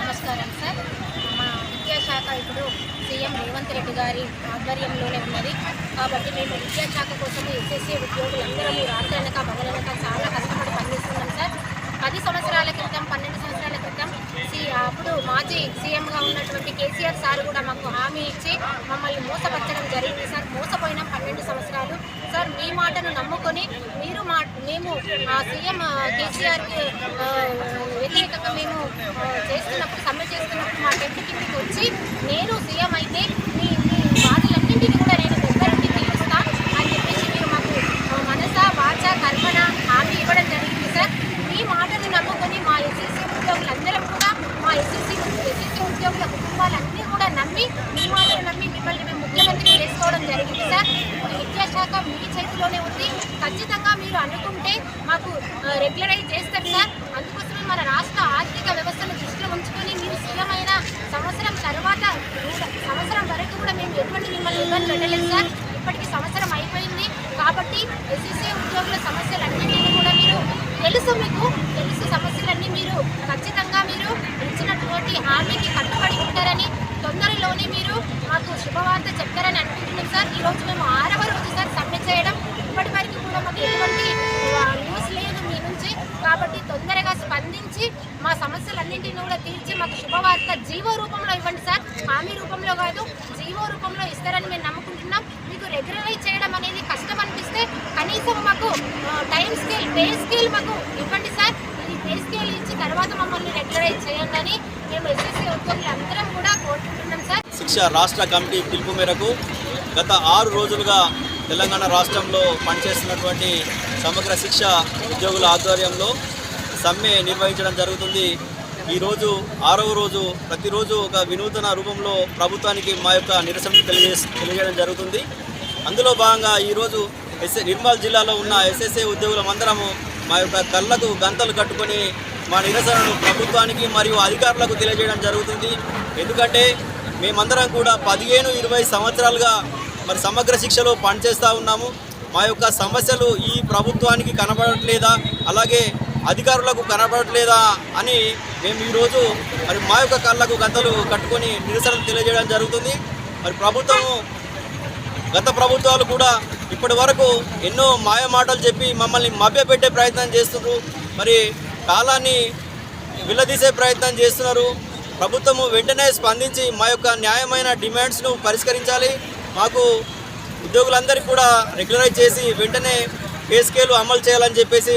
నమస్కారం సార్. మా విద్యాశాఖ ఇప్పుడు సీఎం రేవంత్ రెడ్డి గారి ఆధ్వర్యంలోనే ఉన్నది. కాబట్టి మేము విద్యాశాఖ కోసం ఎస్ఎస్సీ రాత్రి రాత్రనక పగలనక చాలా కష్టపడి పనిచేస్తున్నాం సార్ పది సంవత్సరాల క్రితం పన్నెండు సంవత్సరాల క్రితం సి అప్పుడు మాజీ సీఎంగా ఉన్నటువంటి కేసీఆర్ సార్ కూడా మాకు హామీ ఇచ్చి మమ్మల్ని మోసపరచడం జరిగింది. సార్ మోసపోయినాం పన్నెండు సంవత్సరాలు. సార్ మీ మాటను నమ్ముకొని మీరు మా మేము ఆ సీఎం కేసీఆర్కి వ్యతిరేకంగా మేము చేస్తున్నప్పుడు సమ్మె చేస్తున్నప్పుడు మా టెంట్ కిందకి వచ్చి నేను సీఎం అయితే మీ మీ బాధలన్నింటినీ కూడా నేను దగ్గరుండి తీరుస్తా అని చెప్పేసి మీరు మాకు ఆ, మనస వాచ కర్మణ హామీ ఇవ్వడం జరిగింది సార్ మీ మాటను నమ్ముకొని మా ఎస్ఎస్సీ ఉద్యోగులందరం కూడా మా ఎస్ఎస్సీ ఎస్ఎస్సీ ఉద్యోగుల కుటుంబాలన్నీ కూడా నమ్మి మీ మాటను నమ్మి మిమ్మల్ని మేము ముఖ్యమంత్రి చేసుకోవడం జరిగింది సార్ ఇప్పుడు విద్యాశాఖ లోనే ఉంది. ఖచ్చితంగా మీరు అనుకుంటే మాకు రెగ్యులరైజ్ చేస్తారు సార్. అందుకోసమే మన రాష్ట్ర ఆర్థిక వ్యవస్థను దృష్టిలో ఉంచుకొని మీరు సీఎం అయిన సంవత్సరం తర్వాత సంవత్సరం వరకు కూడా మేము ఎటువంటి మిమ్మల్ని ఇబ్బంది పెట్టలేదు సార్. ఇప్పటికీ సంవత్సరం అయిపోయింది. కాబట్టి ఎస్ఎస్ఏ ఉద్యోగుల సమస్యలన్నింటినీ కూడా మీరు తెలుసు మీకు. తెలుసు సమస్య మీరు ఖచ్చితంగా మీరు ఇచ్చినటువంటి హామీకి కట్టుబడి ఉంటారని తొందరలోనే మీరు మాకు శుభవార్త చెప్తారని అనుకుంటున్నాం సార్. ఈరోజు మేము ఆరవ రోజు సార్ సబ్మిట్ చేయడం. ఇప్పటి వరకు కూడా మాకు ఎటువంటి న్యూస్ లేదు మీ నుంచి. కాబట్టి తొందరగా స్పందించి మా సమస్యలన్నింటినీ కూడా తీర్చి మాకు శుభవార్త జీవో రూపంలో ఇవ్వండి సార్. హామీ రూపంలో కాదు జీవో రూపంలో ఇస్తారని మేము నమ్ముకుంటున్నాం. మీకు రెగ్యులరైజ్ చేయడం అనేది కష్టం అనిపిస్తే కనీసం మాకు టైం స్కేల్ పే స్కేల్ మాకు ఇవ్వండి సార్ ఇది పే స్కేల్ ఇచ్చి తర్వాత మమ్మల్ని రెగ్యులరైజ్ చేయండి అని మేము ఎస్ఎస్సీ ఉద్యోగులు అందరం కూడా కోరుకుంటున్నాం సార్ శిక్ష రాష్ట్ర కమిటీ పిలుపు మేరకు గత ఆరు రోజులుగా తెలంగాణ రాష్ట్రంలో పనిచేస్తున్నటువంటి సమగ్ర శిక్ష ఉద్యోగుల ఆధ్వర్యంలో సమ్మె నిర్వహించడం జరుగుతుంది. ఈరోజు ఆరవ రోజు ప్రతిరోజు ఒక వినూతన రూపంలో ప్రభుత్వానికి మా యొక్క నిరసన తెలియజే తెలియజేయడం జరుగుతుంది. అందులో భాగంగా ఈరోజు ఎస్ఏ నిర్మల్ జిల్లాలో ఉన్న ఎస్ఎస్ఏ ఉద్యోగులమందరము మా యొక్క కళ్ళకు గంతలు కట్టుకొని మా నిరసనను ప్రభుత్వానికి మరియు అధికారులకు తెలియజేయడం జరుగుతుంది. ఎందుకంటే మేమందరం కూడా పదిహేను ఇరవై సంవత్సరాలుగా మరి సమగ్ర శిక్షలో పనిచేస్తూ ఉన్నాము. మా యొక్క సమస్యలు ఈ ప్రభుత్వానికి కనబడట్లేదా? అలాగే అధికారులకు కనబడట్లేదా? అని మేము ఈరోజు మరి మా యొక్క కళ్ళకు గంతలు కట్టుకొని నిరసన తెలియజేయడం జరుగుతుంది. మరి ప్రభుత్వము గత ప్రభుత్వాలు కూడా ఇప్పటి వరకు ఎన్నో మాయ మాటలు చెప్పి మమ్మల్ని మభ్యపెట్టే ప్రయత్నం చేస్తున్నారు. మరి కాలాన్ని విల్లదీసే ప్రయత్నం చేస్తున్నారు. ప్రభుత్వము వెంటనే స్పందించి మా యొక్క న్యాయమైన డిమాండ్స్ను పరిష్కరించాలి. మాకు ఉద్యోగులందరికీ కూడా రెగ్యులరైజ్ చేసి వెంటనే పే స్కేలు అమలు చేయాలని చెప్పేసి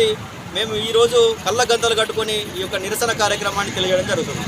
మేము ఈరోజు కళ్ళ గంతలు కట్టుకొని ఈ యొక్క నిరసన కార్యక్రమాన్ని తెలియజేయడం జరుగుతుంది.